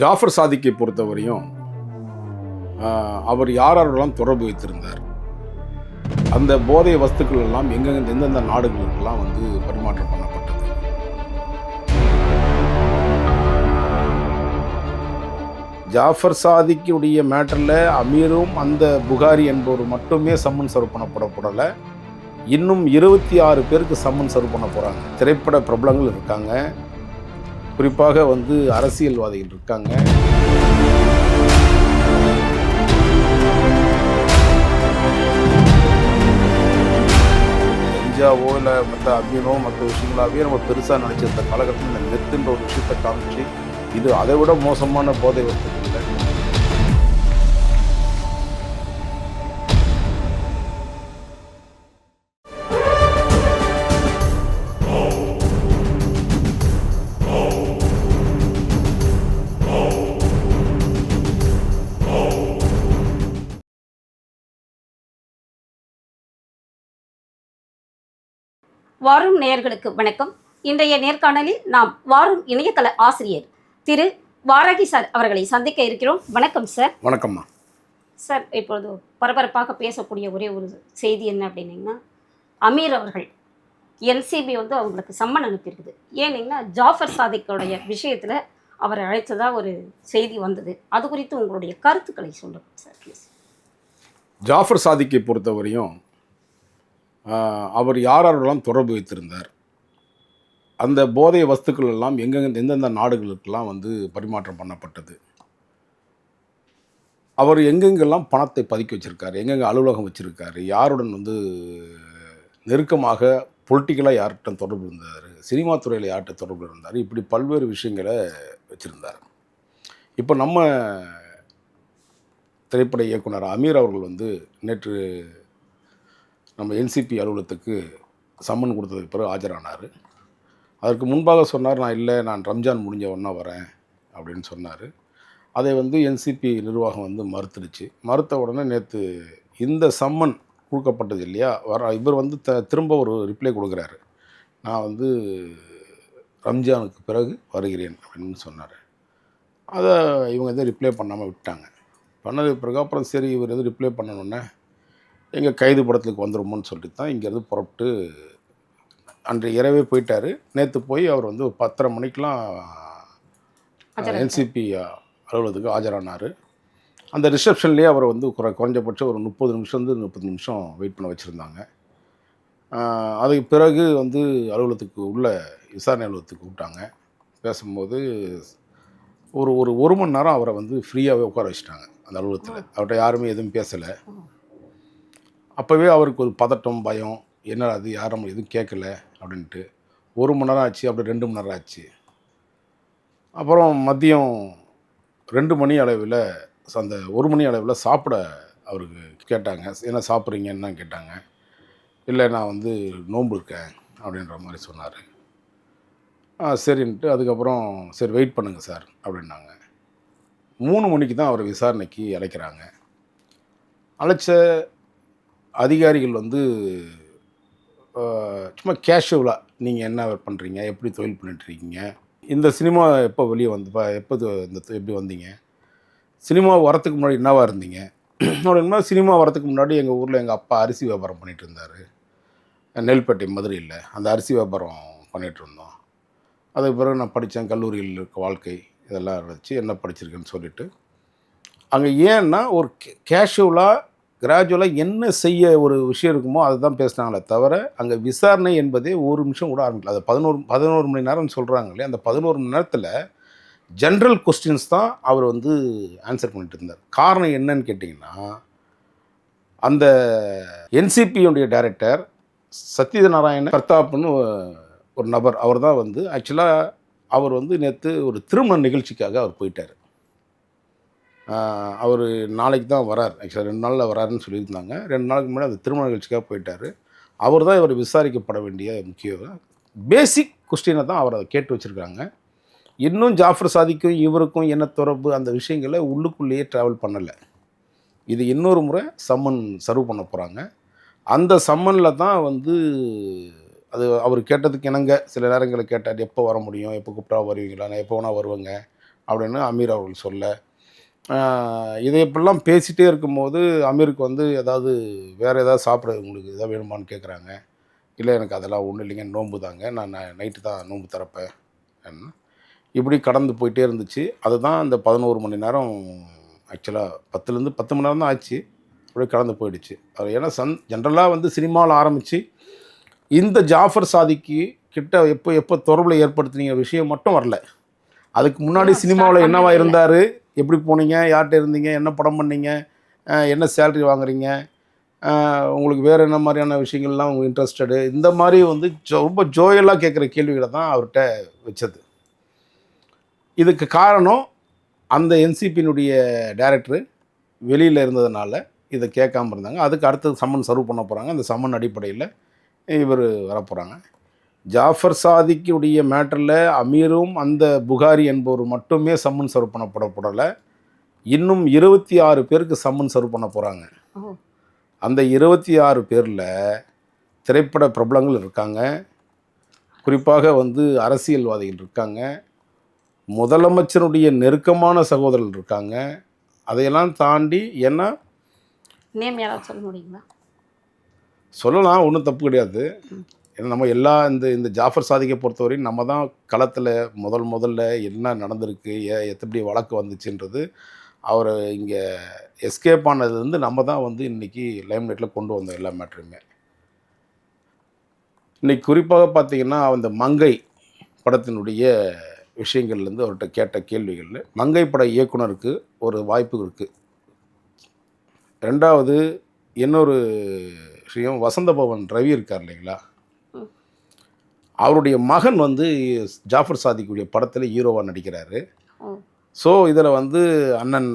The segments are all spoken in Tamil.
ஜாஃபர் சாதிக்கை பொறுத்தவரையும் அவர் யார் யாரெல்லாம் தொடர்பு வைத்திருந்தார்? அந்த போதை வஸ்துக்கள் எல்லாம் எங்கெங்க எந்தெந்த நாடுகளுக்கெல்லாம் வந்து பரிமாற்றம் பண்ணப்பட்டது? ஜாஃபர் சாதிக்குடைய மேட்டரில் அமீரும் அந்த புகாரி என்பவர் மட்டுமே சம்மன் சர்வ் பண்ணப்படப்படலை இன்னும் இருபத்தி ஆறு பேருக்கு சம்மன் சர்வ் பண்ண போகிறாங்க திரைப்பட பிரபலங்கள் இருக்காங்க. குறிப்பாக வந்து அரசியல்வாதிகள் இருக்காங்க. இந்தியாவோ இல்லை மற்ற அபியனோ மற்ற விஷயங்களாவே நம்ம பெருசாக நினச்சிருந்த காலகட்டத்தில் இந்த நெத்துன்ற ஒரு விஷயத்தை காமிச்சு இது அதை விட மோசமான போதை வஸ்துக்கள் வாரும் நேயர்களுக்கு வணக்கம். இன்றைய நேர்காணலில் நாம் வாரும் இணையதள ஆசிரியர் திரு வாராகி சார் அவர்களை சந்திக்க இருக்கிறோம். வணக்கம் சார். வணக்கம்மா. சார் இப்பொழுது பரபரப்பாக பேசக்கூடிய ஒரே ஒரு செய்தி என்ன அப்படின்னீங்கன்னா அமீர் அவர்கள் என்சிபி வந்து அவங்களுக்கு சம்மன் அனுப்பியிருக்குது. ஏன்னீங்கன்னா ஜாஃபர் சாதிக்கோடைய விஷயத்தில் அவரை அழைத்ததா ஒரு செய்தி வந்தது. அது குறித்து உங்களுடைய கருத்துக்களை சொல்லுங்கள் சார் ப்ளீஸ் ஜாஃபர் சாதிக்கை பொறுத்தவரையும் அவர் யார் யாரெல்லாம் தொடர்பு வைத்திருந்தார்? அந்த போதை வஸ்துக்கள் எல்லாம் எங்கெங்க எந்தெந்த நாடுகளுக்கெல்லாம் வந்து பரிமாற்றம் பண்ணப்பட்டது? அவர் எங்கெங்கெல்லாம் பணத்தை பதுக்கி வச்சுருக்கார்? எங்கெங்க அலுவலகம் வச்சுருக்காரு? யாருடன் வந்து நெருக்கமாக பொலிட்டிக்கலாக யார்கிட்ட தொடர்பு இருந்தார்? சினிமா துறையில் யார்கிட்ட தொடர்பு இருந்தார்? இப்படி பல்வேறு விஷயங்களை வச்சுருந்தார். இப்போ நம்ம திரைப்பட இயக்குனர் அமீர் அவர்கள் வந்து நேற்று நம்ம என்சிபி அலுவலகத்துக்கு சம்மன் கொடுத்ததுக்கு பிறகு ஆஜரானார். அதற்கு முன்பாக சொன்னார் நான் இல்லை நான் ரம்ஜான் முடிஞ்ச உடனே வரேன் அப்படின்னு சொன்னார். அதை வந்து என்சிபி நிர்வாகம் வந்து மறுத்துடுச்சு. மறுத்த உடனே நேற்று இந்த சம்மன் கொடுக்கப்பட்டது இல்லையா வர இவர் வந்து த திரும்ப ஒரு ரிப்ளை கொடுக்குறாரு. நான் வந்து ரம்ஜானுக்கு பிறகு வருகிறேன் அப்படின்னு சொன்னார். அதை இவங்க எதுவும் ரிப்ளை பண்ணாமல் விட்டாங்க பண்ணதுக்கு பிறகு அப்புறம் சரி இவர் எதுவும் ரிப்ளை பண்ணணுன்னே எங்கள் கைது படத்துக்கு வந்துருமோன்னு சொல்லிட்டு தான் இங்கேருந்து புறப்பட்டு அன்று இரவே போயிட்டார். நேற்று போய் அவர் வந்து ஒரு பத்தரை மணிக்கெலாம். என்சிபி அலுவலகத்துக்கு ஆஜரானார். அந்த ரிசப்ஷன்லேயே அவரை வந்து குறை குறைஞ்சபட்சம் ஒரு முப்பது நிமிஷம் வந்து முப்பது நிமிஷம் வெயிட் பண்ண வச்சுருந்தாங்க. அதுக்கு பிறகு வந்து அலுவலகத்துக்கு உள்ள விசாரணை அலுவலகத்துக்கு கூப்பிட்டாங்க. பேசும்போது ஒரு ஒரு ஒரு மணி நேரம் அவரை வந்து ஃப்ரீயாகவே உட்கார வச்சுட்டாங்க அந்த அலுவலகத்தில். அவர்கிட்ட யாருமே எதுவும் பேசலை. அப்போவே அவருக்கு ஒரு பதட்டம் பயம். என்ன அது யாரும் எதுவும் கேட்கல? அப்படின்ட்டு. ஒரு மணி நேரம் ஆச்சு அப்படி ரெண்டு மணி நேரம் ஆச்சு. அப்புறம் மதியம் ரெண்டு மணி அளவில் அந்த ஒரு மணி அளவில் சாப்பிட அவருக்கு கேட்டாங்க. என்ன சாப்பிட்றீங்க? என்ன கேட்டாங்க. இல்லை நான் வந்து நோன்பு இருக்கேன் அப்படின்ற மாதிரி சொன்னார். ஆ சரின்ட்டு அதுக்கப்புறம் சரி வெயிட் பண்ணுங்கள் சார் அப்படின்னாங்க. மூணு மணிக்கு தான் அவரை விசாரணைக்கு அழைக்கிறாங்க. அழைச்ச அதிகாரிகள் வந்து சும்மா கேஷுவலாக நீங்கள் என்ன பண்ணுறீங்க எப்படி தொழில் பண்ணிட்டுருக்கீங்க? இந்த சினிமா எப்போ வெளியே வந்து எப்போ இந்த எப்படி வந்தீங்க? சினிமா வரத்துக்கு முன்னாடி என்னவா இருந்தீங்க? அப்படின்னா சினிமா வரத்துக்கு முன்னாடி எங்கள் ஊரில் எங்கள் அப்பா அரிசி வியாபாரம் பண்ணிகிட்டு இருந்தார் நெல்பேட்டை மதுரையில் அந்த அரிசி வியாபாரம் பண்ணிகிட்டு இருந்தோம் அதுக்கு பிறகு நான் படித்தேன் கல்லூரியில் இருக்க வாழ்க்கை இதெல்லாம் வச்சு என்ன படிச்சிருக்கேன்னு சொல்லிவிட்டு அங்கே ஏன்னா ஒரு கேஷுவலாக கிராஜுவலாக என்ன செய்ய ஒரு விஷயம் இருக்குமோ அதுதான் பேசுனாங்களே தவிர அங்கே விசாரணை என்பதே ஒரு நிமிஷம் கூட ஆரம்பிக்கல. அது பதினோரு பதினோரு மணி நேரம்னு சொல்கிறாங்க இல்லையா? அந்த பதினோரு மணி நேரத்தில் ஜென்ரல் கொஸ்டின்ஸ் தான் அவர் வந்து ஆன்சர் பண்ணிட்டு இருந்தார். காரணம் என்னன்னு கேட்டிங்கன்னா அந்த என்சிபியுடைய டைரக்டர் சத்யநாராயண பிரதாப்னு ஒரு நபர் அவர் தான் வந்து ஆக்சுவலாக அவர் வந்து நேற்று ஒரு திருமண நிகழ்ச்சிக்காக அவர் போயிட்டார். அவர் நாளைக்கு தான் வரார். ஆக்சுவலாக ரெண்டு நாளில் வராருன்னு சொல்லியிருந்தாங்க. ரெண்டு நாளுக்கு முன்னாடி அந்த திருமண நிகழ்ச்சிக்காக போயிட்டார். அவர் தான் இவர் விசாரிக்கப்பட வேண்டிய முக்கிய பேசிக் கொஸ்டினை தான் அவர் அதை கேட்டு வச்சுருக்காங்க இன்னும் ஜாஃபர் சாதிக்கும் இவருக்கும் என்ன தொடர்பு? அந்த விஷயங்களை உள்ளுக்குள்ளேயே ட்ராவல் பண்ணலை. இது இன்னொரு முறை சம்மன் சர்வ் பண்ண போகிறாங்க அந்த சம்மனில் தான் வந்து அது அவர் கேட்டதுக்கு இணங்க. சில நேரங்களில் கேட்டார் எப்போ வர முடியும்? எப்போ கூப்பிட்டா வருவீங்களா? நான் எப்போ வேணால் வருவேங்க. அப்படின்னு அமீர் அவர்கள் சொல்ல இதை இப்படிலாம் பேசிகிட்டே இருக்கும்போது அமீருக்கு வந்து ஏதாவது வேறு ஏதாவது சாப்பிட உங்களுக்கு எதாவது வேணுமான்னு கேட்குறாங்க இல்லை எனக்கு அதெல்லாம் ஒன்றும் இல்லைங்க நோன்பு தாங்க. நான் நைட்டு தான் நோன்பு திறப்பேன். என்ன? இப்படி கடந்து போயிட்டே இருந்துச்சு. அதுதான் அந்த பதினோரு மணி நேரம் ஆக்சுவலாக பத்துலேருந்து பத்து மணி நேரம் தான் ஆச்சு. அப்படியே கடந்து போயிடுச்சு. அது ஏன்னா சன் ஜென்ரலாக வந்து சினிமாவில் ஆரம்பித்து இந்த ஜாஃபர் சாதிக்கு கிட்ட எப்போ எப்போ தொடர்பில் ஏற்படுத்தினீங்க விஷயம் மட்டும் வரல. அதுக்கு முன்னாடி சினிமாவில் என்னவா. இருந்தார்? எப்படி போனீங்க? யார்கிட்ட இருந்தீங்க? என்ன படம் பண்ணீங்க? என்ன சேலரி வாங்குறீங்க? உங்களுக்கு வேறு என்ன மாதிரியான விஷயங்கள்லாம் உங்களுக்கு இன்ட்ரெஸ்டடு இந்த மாதிரி வந்து ஜோ- ரொம்ப ஜோயலாக கேட்குற கேள்விகளை தான் அவர்கிட்ட வச்சது. இதுக்கு காரணம் அந்த என்சிபியினுடைய டைரக்டர் வெளியில் இருந்ததுனால இதை கேட்காம இருந்தாங்க. அதுக்கு அடுத்தது சம்மன் சர்வ் பண்ண போகிறாங்க அந்த சம்மன் அடிப்படையில் இவர் வரப்போகிறாங்க ஜாஃபர் சாதிக்குடைய மேட்டரில் அமீரும் அந்த புகாரி என்பவர் மட்டுமே சம்மன் சர்வ் பண்ணப்படப்படலை இன்னும் இருபத்தி ஆறு பேருக்கு சம்மன் சர்வ் பண்ண போகிறாங்க அந்த இருபத்தி ஆறு பேரில் திரைப்பட பிரபலங்கள் இருக்காங்க. குறிப்பாக வந்து அரசியல்வாதிகள் இருக்காங்க. முதலமைச்சருடைய நெருக்கமான சகோதரர்கள் இருக்காங்க. அதையெல்லாம் தாண்டி ஏன்னா நேம் யாராவது சொல்ல முடியுங்களா? சொல்லலாம் ஒன்றும் தப்பு கிடையாது. ஏன்னா நம்ம எல்லா இந்த இந்த ஜாஃபர் சாதிக்கை பொறுத்தவரையும் நம்ம தான் களத்தில் முதல் முதல்ல என்ன நடந்திருக்கு ஏ எத்தபடி வழக்கு வந்துச்சுன்றது அவர் இங்கே எஸ்கேப் ஆனது வந்து நம்ம தான் வந்து இன்றைக்கி லைம்லைட்டில் கொண்டு வந்தோம் எல்லா மேட்ருமே இன்றைக்கி குறிப்பாக பார்த்தீங்கன்னா அந்த மங்கை படத்தினுடைய விஷயங்கள்லேருந்து அவர்கிட்ட கேட்ட கேள்விகளில் மங்கை பட இயக்குனருக்கு ஒரு வாய்ப்பு இருக்குது ரெண்டாவது இன்னொரு விஷயம் வசந்த பவன் ரவி இருக்கார் இல்லைங்களா? அவருடைய மகன் வந்து ஜாஃபர் சாதிக்குடைய படத்தில் ஹீரோவாக நடிக்கிறாரு. ஸோ இதில் வந்து அண்ணன்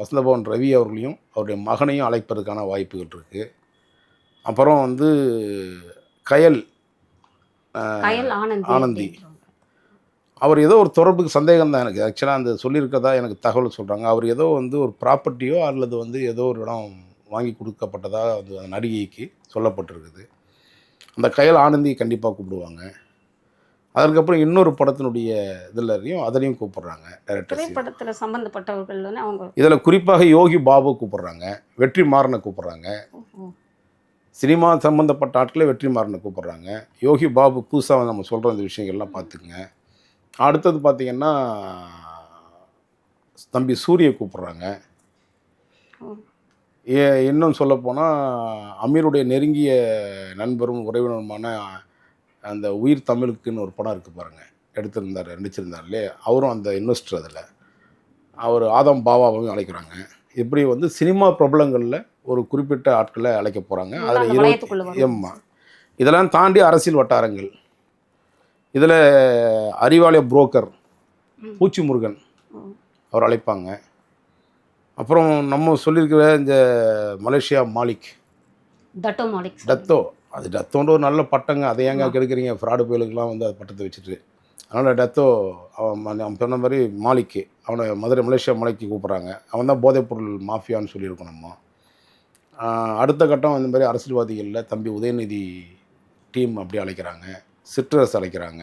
வசந்தபவன் ரவி அவர்களையும் அவருடைய மகனையும் அழைப்பதற்கான வாய்ப்புகள் இருக்குது அப்புறம் வந்து கயல் ஆனந்தி. அவர் ஏதோ ஒரு தொடர்புக்கு சந்தேகம் தான் எனக்கு. ஆக்சுவலாக அந்த சொல்லியிருக்கதா எனக்கு தகவல் சொல்கிறாங்க அவர் ஏதோ வந்து ஒரு ப்ராப்பர்ட்டியோ அல்லது வந்து ஏதோ ஒரு இடம் வாங்கி கொடுக்கப்பட்டதாக வந்து அந்த நடிகைக்கு சொல்லப்பட்டிருக்குது. அந்த கையில் ஆனந்தியை கண்டிப்பாக கூப்பிடுவாங்க. அதுக்கப்புறம் இன்னொரு படத்தினுடைய இதுலையும் அதனையும் கூப்பிடுறாங்க டைரக்டர்ஸ் திரைப்படத்துல சம்பந்தப்பட்டவர்கள் தானே அவங்க? இதில் குறிப்பாக யோகி பாபு கூப்பிடுறாங்க வெற்றி மாறனை கூப்பிடுறாங்க. சினிமா சம்மந்தப்பட்ட ஆட்களே வெற்றி மாறனை கூப்பிடுறாங்க. யோகி பாபு புதுசாக நம்ம சொல்கிற இந்த விஷயங்கள்லாம் பார்த்துக்குங்க அடுத்தது பார்த்திங்கன்னா தம்பி சூரிய கூப்பிடுறாங்க. இன்னும் சொல்லப்போனால் அமீருடைய நெருங்கிய நண்பரும் உறவினருமான அந்த உயிர் தமிழுக்குன்னு ஒரு படம் இருக்குது பாருங்கள் எடுத்திருந்தார் நடிச்சிருந்தார்லே அவரும் அந்த இன்வெஸ்டர் அதில். அவர் ஆதம் பாபாவையும் அழைக்கிறாங்க. இப்படி வந்து சினிமா பிரபலங்களில் ஒரு குறிப்பிட்ட ஆட்களை அழைக்க போகிறாங்க அதில் இருபத்தி. எம்மா. இதெல்லாம் தாண்டி அரசியல் வட்டாரங்கள். இதில் அறிவாலய புரோக்கர். பூச்சி முருகன். அவர் அழைப்பாங்க. அப்புறம் நம்ம சொல்லியிருக்கிற இந்த Malaysia Malik. Dato Malik. Dato. அது டத்தோன்ற ஒரு நல்ல பட்டங்க. அதை ஏங்க கெடுக்குறீங்க? ஃப்ராடு புயலுக்கெல்லாம் வந்து அது பட்டத்தை வச்சுட்டு. அதனால் டத்தோ அவன் சொன்ன மாதிரி மாலிக்கு அவனை மதுரை மலேசியா மாலிக்கு கூப்பிட்றாங்க. அவன் தான் போதைப்பொருள் மாஃபியான்னு சொல்லியிருக்கோம் நம்ம. அடுத்த கட்டம் இந்த மாதிரி அரசியல்வாதிகளில் தம்பி உதயநிதி டீம் அப்படி அழைக்கிறாங்க. சிட்ரஸ் அழைக்கிறாங்க.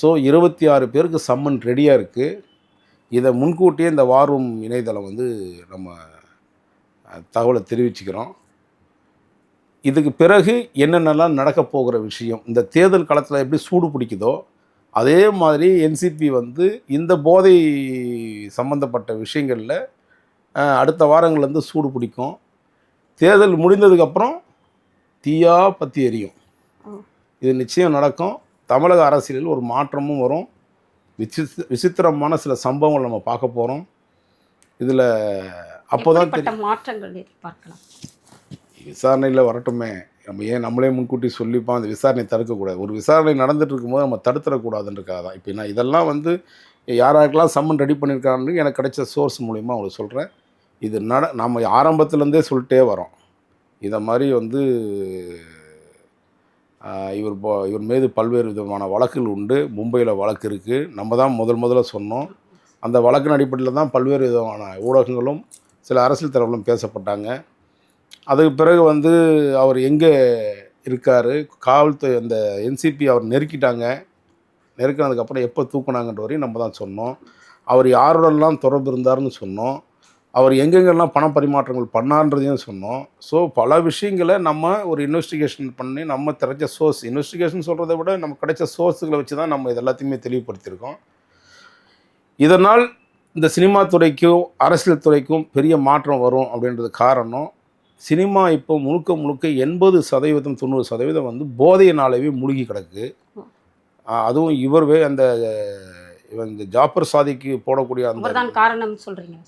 ஸோ இருபத்தி ஆறு பேருக்கு சம்மன் ரெடியாக இருக்குது இதை முன்கூட்டியே இந்த வாரும் இணையதளம் வந்து நம்ம தகவலை தெரிவிச்சுக்கிறோம். இதுக்கு பிறகு என்னென்னலாம் நடக்க போகிற விஷயம் இந்த தேர்தல் காலத்தில் எப்படி சூடு பிடிக்குதோ அதே மாதிரி என்சிபி வந்து இந்த போதை சம்மந்தப்பட்ட விஷயங்களில் அடுத்த வாரங்கள்லேருந்து சூடு பிடிக்கும். தேர்தல் முடிந்ததுக்கப்புறம் தீயா பற்றி எரியும். இது நிச்சயம் நடக்கும். தமிழக அரசியலில் ஒரு மாற்றமும் வரும். விசித் விசித்திரமான சில சம்பவங்கள் நம்ம பார்க்க போகிறோம் இதில் அப்போ தான் மாற்றங்கள் எதிர்பார்க்கலாம்? விசாரணையில் வரட்டுமே. நம்ம ஏன் நம்மளே முன்கூட்டி சொல்லிப்போம் அந்த விசாரணை தடுக்கக்கூடாது. ஒரு விசாரணை நடந்துட்டு இருக்கும்போது நம்ம தடுத்துடக்கூடாதுன்றக்காக தான். இப்போ நான் இதெல்லாம் வந்து யாராருக்கெல்லாம் சம்மன் ரெடி பண்ணியிருக்காங்கன்னு எனக்கு கிடைச்ச சோர்ஸ் மூலிமா உங்களுக்கு சொல்கிறேன் இது நட நம்ம ஆரம்பத்துலேருந்தே சொல்லிட்டே வரோம். இதை மாதிரி வந்து இவர் போ- இவர் மீது பல்வேறு விதமான வழக்குகள் உண்டு. மும்பையில் வழக்கு இருக்குது நம்ம தான் முதல் முதல்ல சொன்னோம். அந்த வழக்கின் அடிப்படையில் தான் பல்வேறு விதமான ஊடகங்களும் சில அரசியல் தரப்புகளும் பேசப்பட்டாங்க. அதுக்கு பிறகு வந்து அவர் எங்கே இருக்கார்? காவல்துறை அந்த என்சிபி அவர் நெருக்கிட்டாங்க. நெருக்கினதுக்கப்புறம் எப்போ தூக்குனாங்கன்ற வரையும் நம்ம தான் சொன்னோம். அவர் யாருடெல்லாம் தொடர்பு இருந்தாருன்னு சொன்னோம். அவர் எங்கெங்கெல்லாம் பண பரிமாற்றங்கள் பண்ணான்றதையும் சொன்னோம். ஸோ பல விஷயங்களை நம்ம ஒரு இன்வெஸ்டிகேஷன் பண்ணி நம்ம தெரிஞ்ச சோர்ஸ் இன்வெஸ்டிகேஷன் சொல்கிறத விட நம்ம கிடைச்ச சோர்ஸுகளை வச்சு தான் நம்ம இது எல்லாத்தையுமே தெளிவுபடுத்தியிருக்கோம். இதனால் இந்த சினிமா துறைக்கும் அரசியல் துறைக்கும் பெரிய மாற்றம் வரும் அப்படின்றது காரணம். சினிமா இப்போ முழுக்க முழுக்க எண்பது சதவீதம் தொண்ணூறு சதவீதம் வந்து போதையினாலேயே மூழ்கி கிடக்கு. அதுவும் இவர்வே அந்த இவன் இந்த ஜாப்பர் சாதிக்கு போடக்கூடிய அந்த காரணம் சொல்கிறீங்க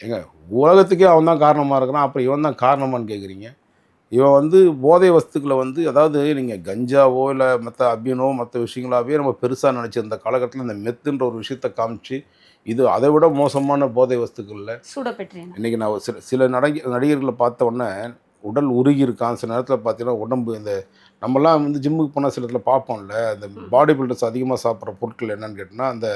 ஏங்க உலகத்துக்கே அவன் தான் காரணமாக இருக்கிறான். அப்புறம் இவன் தான் காரணமான்னு கேட்குறீங்க இவன் வந்து போதை வஸ்துக்களை வந்து அதாவது நீங்கள் கஞ்சாவோ இல்லை மற்ற அபியனோ மற்ற விஷயங்களாவே நம்ம பெருசாக நினச்சிருந்த காலகட்டத்தில் இந்த மெத்துன்ற ஒரு விஷயத்தை காமிச்சு இது அதை விட மோசமான போதை வஸ்துக்களில் சூட பெற்றேன் இன்றைக்கி நான் சில சில நடிக நடிகர்களை பார்த்த உடனே உடல் உருகி இருக்கான். சில நேரத்தில் பார்த்தீங்கன்னா உடம்பு இந்த நம்மலாம் வந்து ஜிம்முக்கு போனால் சில இடத்துல பார்ப்போம்ல இந்த பாடி பில்டர்ஸ் அதிகமாக சாப்பிட்ற பொருட்கள் என்னன்னு கேட்டிங்கன்னா அந்த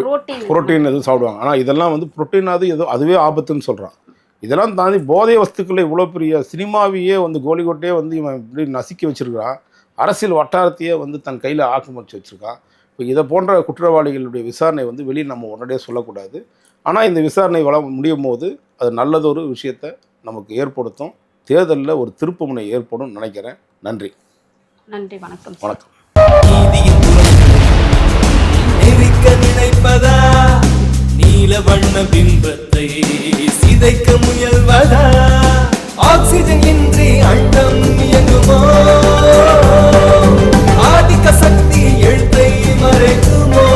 புரோட்டீன். புரோட்டீன் எதுவும் சாப்பிடுவாங்க. ஆனால் இதெல்லாம் வந்து புரோட்டீனாவது ஏதோ அதுவே ஆபத்துன்னு சொல்கிறான் இதெல்லாம் தாண்டி போதை வஸ்துக்களை இவ்வளோ பெரிய சினிமாவையே வந்து கோலிகோட்டையே வந்து இவன் இப்படி நசுக்கி வச்சிருக்கிறான் அரசியல் வட்டாரத்தையே வந்து தன் கையில் ஆக்கிரமிச்சு வச்சுருக்கான் இப்போ இதை போன்ற குற்றவாளிகளுடைய விசாரணை வந்து வெளியே நம்ம உடனடியாக சொல்லக்கூடாது. ஆனால் இந்த விசாரணை வள முடியும் போது அது நல்லதொரு விஷயத்தை நமக்கு ஏற்படுத்தும். தேர்தலில் ஒரு திருப்புமுனை ஏற்படும் நினைக்கிறேன். நன்றி. நன்றி வணக்கம். வணக்கம். நீதியின் நினைப்பதா? நீல வண்ண பிம்பத்தை சிதைக்க முயல்வதா? ஆக்சிஜன் இன்றி அண்டம் இயங்குமோ? ஆதிக்க சக்தி எழுத்தை மறைக்குமோ?